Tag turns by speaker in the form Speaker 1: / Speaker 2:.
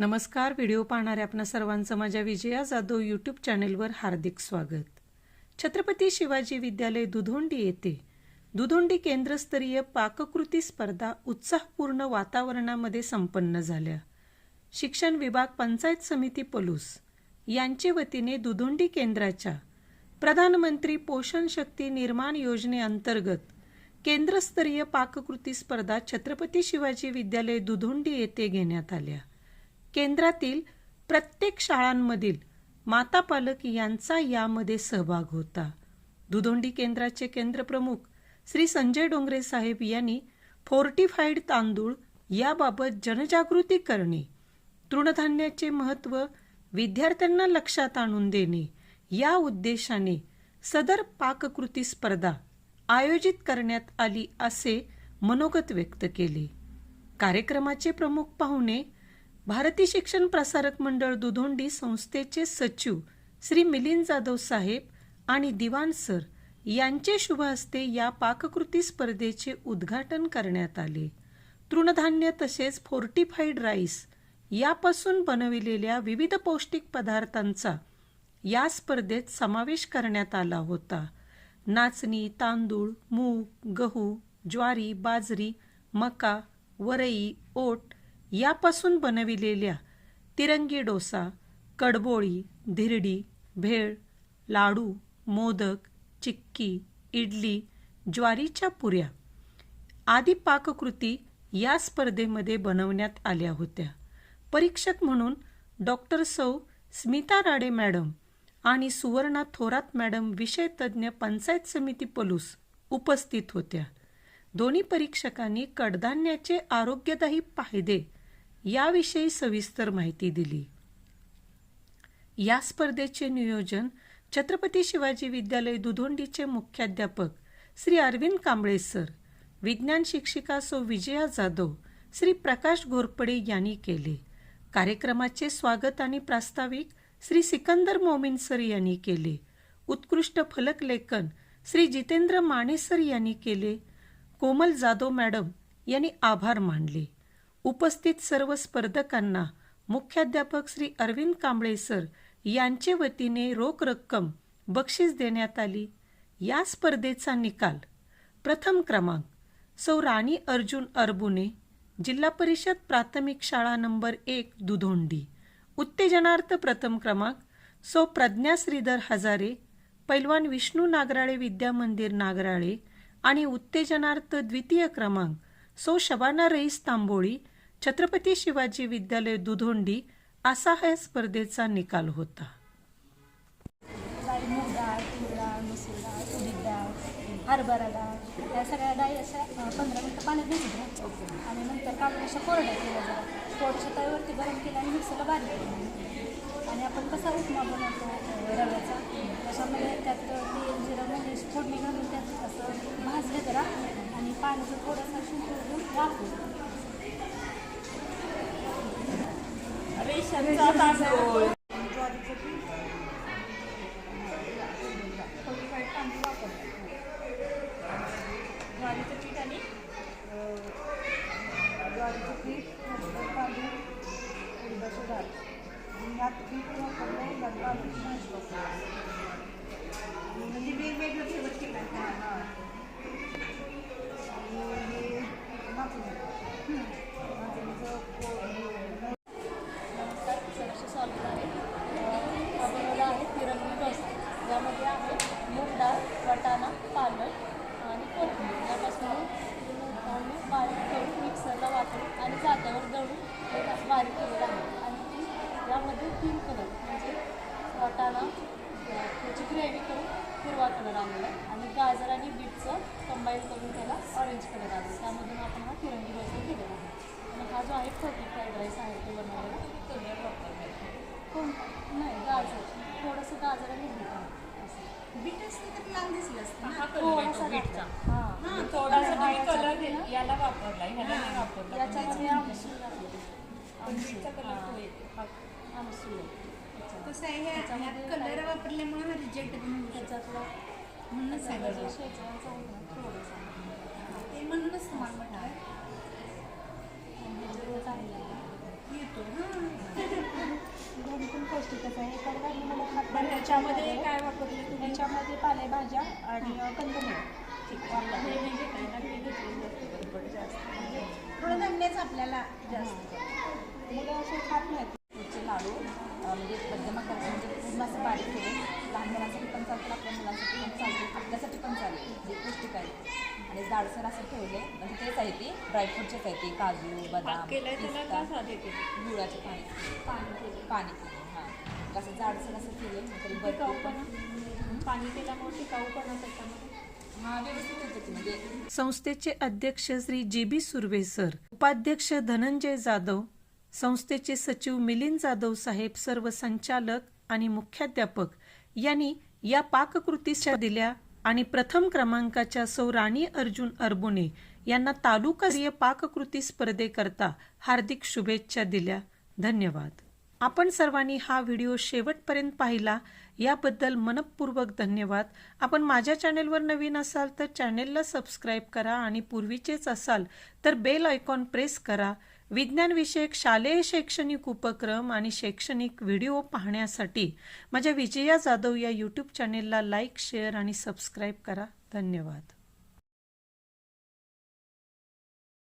Speaker 1: नमस्कार व्हिडिओ पाहणाऱ्या आपण सर्वांचं माझ्या विजया जाधव यूट्यूब चॅनेलवर हार्दिक स्वागत. छत्रपती शिवाजी विद्यालय दुधोंडी येथे दुधोंडी केंद्रस्तरीय पाककृती स्पर्धा उत्साहपूर्ण वातावरणामध्ये संपन्न झाल्या. शिक्षण विभाग पंचायत समिती पलूस यांचे वतीने दुधोंडी केंद्राच्या प्रधानमंत्री पोषण शक्ती निर्माण योजनेअंतर्गत केंद्रस्तरीय पाककृती स्पर्धा छत्रपती शिवाजी विद्यालय दुधोंडी येथे घेण्यात आल्या. केंद्रातील प्रत्येक शाळांमधील माता पालक यांचा यामध्ये सहभाग होता. दुधोंडी केंद्राचे केंद्रप्रमुख श्री संजय डोंगरे साहेब यांनी फोर्टिफाईड तांदूळ याबाबत जनजागृती करणे तृणधान्याचे महत्त्व विद्यार्थ्यांना लक्षात आणून देणे या उद्देशाने सदर पाककृती स्पर्धा आयोजित करण्यात आली असे मनोगत व्यक्त केले. कार्यक्रमाचे प्रमुख पाहुणे भारती शिक्षण प्रसारक मंडळ दुधोंडी संस्थेचे सचिव श्री मिलिंद जाधव साहेब आणि दिवाण सर यांचे शुभ हस्ते या पाककृती स्पर्धेचे उद्घाटन करण्यात आले. तृणधान्य तसेच फोर्टिफाईड राईस यापासून बनविलेल्या विविध पौष्टिक पदार्थांचा या स्पर्धेत समावेश करण्यात आला होता. नाचणी तांदूळ मूग गहू ज्वारी बाजरी मका वरई ओट यापासून बनविलेल्या तिरंगी डोसा कडबोळी धिरडी भेळ लाडू मोदक चिक्की इडली ज्वारीच्या पुऱ्या आदी पाककृती या स्पर्धेमध्ये बनवण्यात आल्या होत्या. परीक्षक म्हणून डॉक्टर सौ. स्मिता राडे मॅडम आणि सुवर्णा थोरात मॅडम विषयतज्ज्ञ पंचायत समिती पलूस उपस्थित होत्या. दोन्ही परीक्षकांनी कडधान्याचे आरोग्यदायी फायदे याविषयी सविस्तर माहिती दिली. या स्पर्धेचे नियोजन छत्रपती शिवाजी विद्यालय दुधोंडीचे मुख्याध्यापक श्री अरविंद कांबळे सर विज्ञान शिक्षिका सो विजया जाधव श्री प्रकाश घोरपडे यांनी केले. कार्यक्रमाचे स्वागत आणि प्रास्ताविक श्री सिकंदर मोमीन सर यांनी केले. उत्कृष्ट फलक लेखन श्री जितेंद्र माने सर यांनी केले. कोमल जाधव मॅडम यांनी आभार मानले. उपस्थित सर्व स्पर्धकांना मुख्याध्यापक श्री अरविंद कांबळे सर यांचे वतीने रोख रक्कम बक्षीस देण्यात आली. या स्पर्धेचा निकाल प्रथम क्रमांक सौ राणी अर्जुन अरबुने जिल्हा परिषद प्राथमिक शाळा नंबर एक दुधोंडी. उत्तेजनार्थ प्रथम क्रमांक सौ प्रज्ञा श्रीधर हजारे पैलवान विष्णू नागराळे विद्या मंदिर नागराळे आणि उत्तेजनार्थ द्वितीय क्रमांक सौ शबाना रईस तांबोळी छत्रपती शिवाजी विद्यालय दुधोंडी असा ह्या स्पर्धेचा निकाल होता.
Speaker 2: डाळी डाळ तूर डाळ मसूर डाळ हरभरा डाळ या सगळ्या डाळी अशा पंधरा मिनटं पाण्यात भिजल्या आणि नंतर काढून अशा कोरड्या केल्या जरा थोडंसं तव्यावरती गरम. केलं आणि मिक्सरला बारीक केलं आणि आपण कसा उपमा बनवतो अ, रव्याचा त्याच्यामध्ये त्यात तेल जिरं मोहरी फोडणी घालून त्यात असं भाजलं जरा आणि पाण्याचं थोडंसं शिंपडून वापरू फोर्टिफाईड तांदूळ वापरतो
Speaker 3: ज्वारीचं पीठ आणि
Speaker 4: ज्वारीचं पीठ नंतर हाँ
Speaker 2: तीन कलर म्हणजे वाटाणा त्याची ग्रेव्ही करून हिरवा कलर आलेला आहे आणि गाजर आणि बीटचं कंबाईन करून त्याला ऑरेंज कलर आला त्यामधून आपण हा तिरंगी डोसा केलेला आहे आणि हा जो आहे फोर्टी फ्राईड राईस आहे तो बनवलेला कोण नाही गाजर थोडंसं गाजर आणि बीट आहे
Speaker 3: बीट तर लाल दिसलं असतं हा कलर बीटचा
Speaker 2: हां.
Speaker 3: थोडासा तुम्ही कलर याला वापरला ह्याला नाही वापरला
Speaker 2: याच्यामध्ये
Speaker 3: बीटचा कलर तो येतो हा.
Speaker 2: आहे.
Speaker 3: कसं आहे ह्या- कलर वापरल्यामुळे हा रिजेक्ट
Speaker 2: त्याच्यातलं
Speaker 3: म्हणूनच सांगितलं
Speaker 2: शेजवानचं थोडंसं.
Speaker 3: ते म्हणूनच तुम्हाला म्हटलं
Speaker 2: चांगलं.
Speaker 3: येतो हां
Speaker 4: पौष्टिकच आहे नाही.
Speaker 3: ह्याच्यामध्ये काय वापरले तुम्ही
Speaker 4: ह्याच्यामध्ये पालेभाज्या आणि कंदमुळं
Speaker 3: जास्त म्हणजे
Speaker 4: तृणधान्यच आपल्याला जास्त मुलं असे खात नाहीत
Speaker 5: लाडू म्हणजे मध्यम आकाराचे म्हणजे पूर्ण असं बारीक केले लहान मुलांसाठी पण चालतील आपल्या मुलांसाठी पण चालतील आपल्यासाठी पण चालेल जे पौष्टिक आहे. आणि जाडसर असं ठेवले म्हणजे तेच आहे ते ड्रायफ्रूटचेच आहे ते काजू बदाम गुळाचे पाणी पाणी पाणी केले हां. असं जाडसर असं केले नंतर बर्फी पण.
Speaker 3: पाणी केल्यामुळे टिकाऊपणा त्याच्यामध्ये?
Speaker 5: व्यवस्थित होतं की म्हणजे
Speaker 1: संस्थेचे अध्यक्ष Shri G B Surve sir उपाध्यक्ष धनंजय जाधव संस्थेचे सचिव मिलिंद जाधव साहेब सर्व संचालक आणि मुख्याध्यापक यांनी या पाककृतीच्या दिल्या आणि प्रथम क्रमांकाच्या सौ राणी अर्जुन अरबुने यांना तालुकास्तरीय पाककृती स्पर्धेकरता हार्दिक शुभेच्छा दिल्या. धन्यवाद. आपण सर्वांनी हा व्हिडिओ शेवटपर्यंत पाहिला. याबद्दल मनपूर्वक धन्यवाद. आपण माझ्या चॅनेलवर नवीन असाल तर चॅनेलला सबस्क्राईब करा आणि पूर्वीचेच असाल तर बेल आयकॉन प्रेस करा. विज्ञानविषयक शालेय शैक्षणिक उपक्रम आणि शैक्षणिक व्हिडिओ पाहण्यासाठी माझ्या विजया जाधव या यूट्यूब चॅनेलला लाईक शेअर आणि सबस्क्राईब करा. धन्यवाद.